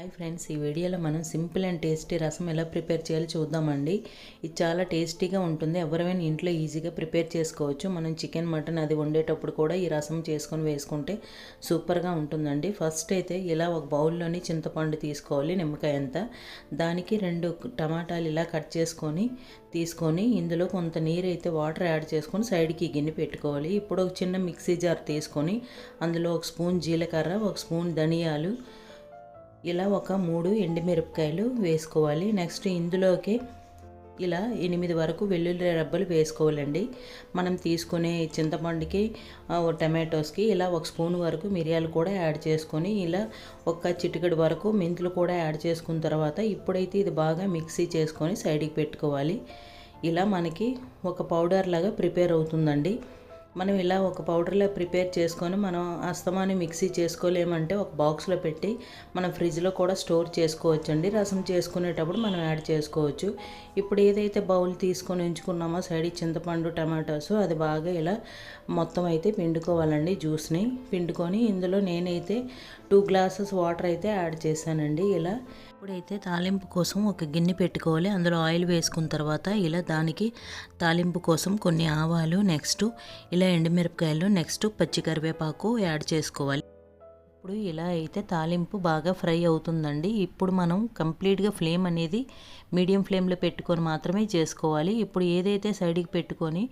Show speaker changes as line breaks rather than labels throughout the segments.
Hi friends ఈ వీడియోలో మనం సింపుల్ అండ్ టేస్టీ రసం ఎలా ప్రిపేర్ చేయాలో చూద్దామండి. ఇది చాలా టేస్టీగా ఉంటుంది. ఎవరైనా ఇంట్లో ఈజీగా ప్రిపేర్ చేసుకోవచ్చు. మనం చికెన్ మటన్ అది వండేటప్పుడు కూడా ఈ రసం చేసుకొని వేసుకుంటే సూపర్గా ఉంటుందండి. ఫస్ట్ అయితే ఇలా ఒక బౌల్లోని చింతపండు తీసుకోవాలి నిమ్మకాయ అంతా. దానికి రెండు టమాటాలు ఇలా కట్ చేసుకొని తీసుకొని ఇందులో కొంత నీరు అయితే వాటర్ యాడ్ చేసుకొని సైడ్కి గిన్నె పెట్టుకోవాలి. ఇప్పుడు ఒక చిన్న మిక్సీ జార్ తీసుకొని అందులో ఒక స్పూన్ జీలకర్ర ఒక స్పూన్ ధనియాలు ఇలా ఒక మూడు ఎండుమిరపకాయలు వేసుకోవాలి. నెక్స్ట్ ఇందులోకి ఇలా ఎనిమిది వరకు వెల్లుల్లి రబ్బలు వేసుకోవాలండి. మనం తీసుకునే చింతపండుకి టమాటోస్కి ఇలా ఒక స్పూన్ వరకు మిరియాలు కూడా యాడ్ చేసుకొని ఇలా ఒక చిటికెడు వరకు మెంతులు కూడా యాడ్ చేసుకున్న తర్వాత ఇప్పుడైతే ఇది బాగా మిక్సీ చేసుకొని సైడ్కి పెట్టుకోవాలి. ఇలా మనకి ఒక పౌడర్ లాగా ప్రిపేర్ అవుతుందండి. మనం ఇలా ఒక పౌడర్లో ప్రిపేర్ చేసుకొని మనం అస్తమాని మిక్సీ చేసుకోలేమంటే ఒక బాక్స్లో పెట్టి మనం ఫ్రిడ్జ్లో కూడా స్టోర్ చేసుకోవచ్చండి. రసం చేసుకునేటప్పుడు మనం యాడ్ చేసుకోవచ్చు. ఇప్పుడు ఏదైతే బౌల్ తీసుకొని ఉంచుకున్నామో సైడ్ చింతపండు టమాటోస్ అది బాగా ఇలా మొత్తం అయితే పిండుకోవాలండి జ్యూస్ని. పిండుకొని ఇందులో నేనైతే టూ గ్లాసెస్ వాటర్ అయితే యాడ్ చేశానండి. ఇలా ఇప్పుడైతే తాలింపు కోసం ఒక గిన్నె పెట్టుకోవాలి. అందులో ఆయిల్ వేసుకున్న తర్వాత ఇలా దానికి తాలింపు కోసం కొన్ని ఆవాలు నెక్స్ట్ ఇలా ఎండుమిరపకాయలు నెక్స్ట్ పచ్చి కరివేపాకు యాడ్ చేసుకోవాలి. ఇప్పుడు ఇలా అయితే తాలింపు బాగా ఫ్రై అవుతుందండి. ఇప్పుడు మనం కంప్లీట్గా ఫ్లేమ్ అనేది మీడియం ఫ్లేమ్లో పెట్టుకొని మాత్రమే చేసుకోవాలి. ఇప్పుడు ఏదైతే సైడ్కి పెట్టుకొని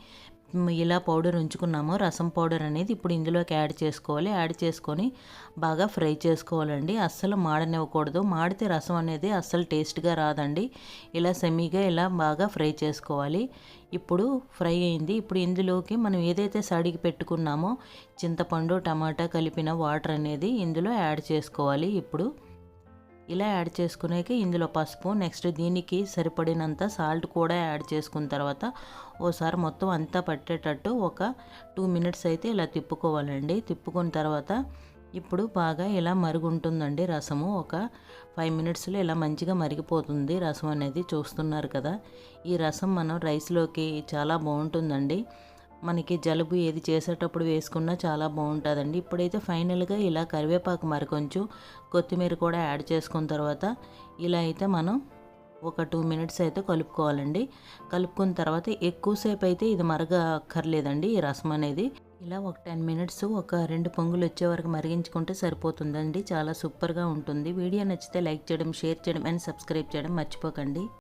ఇలా పౌడర్ ఉంచుకున్నామో రసం పౌడర్ అనేది ఇప్పుడు ఇందులోకి యాడ్ చేసుకోవాలి. యాడ్ చేసుకొని బాగా ఫ్రై చేసుకోవాలండి. అస్సలు మాడనివ్వకూడదు. మాడితే రసం అనేది అస్సలు టేస్ట్గా రాదండి. ఇలా సెమీగా ఇలా బాగా ఫ్రై చేసుకోవాలి. ఇప్పుడు ఫ్రై అయింది. ఇప్పుడు ఇందులోకి మనం ఏదైతే సడిగి పెట్టుకున్నామో చింతపండు టమాటా కలిపిన వాటర్ అనేది ఇందులో యాడ్ చేసుకోవాలి. ఇప్పుడు ఇలా యాడ్ చేసుకునేకి ఇందులో పసుపు నెక్స్ట్ దీనికి సరిపడినంత సాల్ట్ కూడా యాడ్ చేసుకున్న తర్వాత ఓసారి మొత్తం అంతా పట్టేటట్టు ఒక టూ మినిట్స్ అయితే ఇలా తిప్పుకోవాలండి. తిప్పుకున్న తర్వాత ఇప్పుడు బాగా ఇలా మరుగుంటుందండి రసము. ఒక ఫైవ్ మినిట్స్లో ఇలా మంచిగా మరిగిపోతుంది రసం అనేది. చూస్తున్నారు కదా ఈ రసం మనం రైస్లోకి చాలా బాగుంటుందండి. మనకి జలుబు ఏది చేసేటప్పుడు వేసుకున్నా చాలా బాగుంటుందండి. ఇప్పుడైతే ఫైనల్గా ఇలా కరివేపాకు మరి కొంచెం కొత్తిమీర కూడా యాడ్ చేసుకున్న తర్వాత ఇలా అయితే మనం ఒక టూ మినిట్స్ అయితే కలుపుకోవాలండి. కలుపుకున్న తర్వాత ఎక్కువసేపు అయితే ఇది మరగ అక్కర్లేదండి ఈ రసం అనేది. ఇలా ఒక టెన్ మినిట్స్ ఒక రెండు పొంగులు వచ్చే వరకు మరిగించుకుంటే సరిపోతుందండి. చాలా సూపర్గా ఉంటుంది. వీడియో నచ్చితే లైక్ చేయడం షేర్ చేయడం అండ్ సబ్స్క్రైబ్ చేయడం మర్చిపోకండి.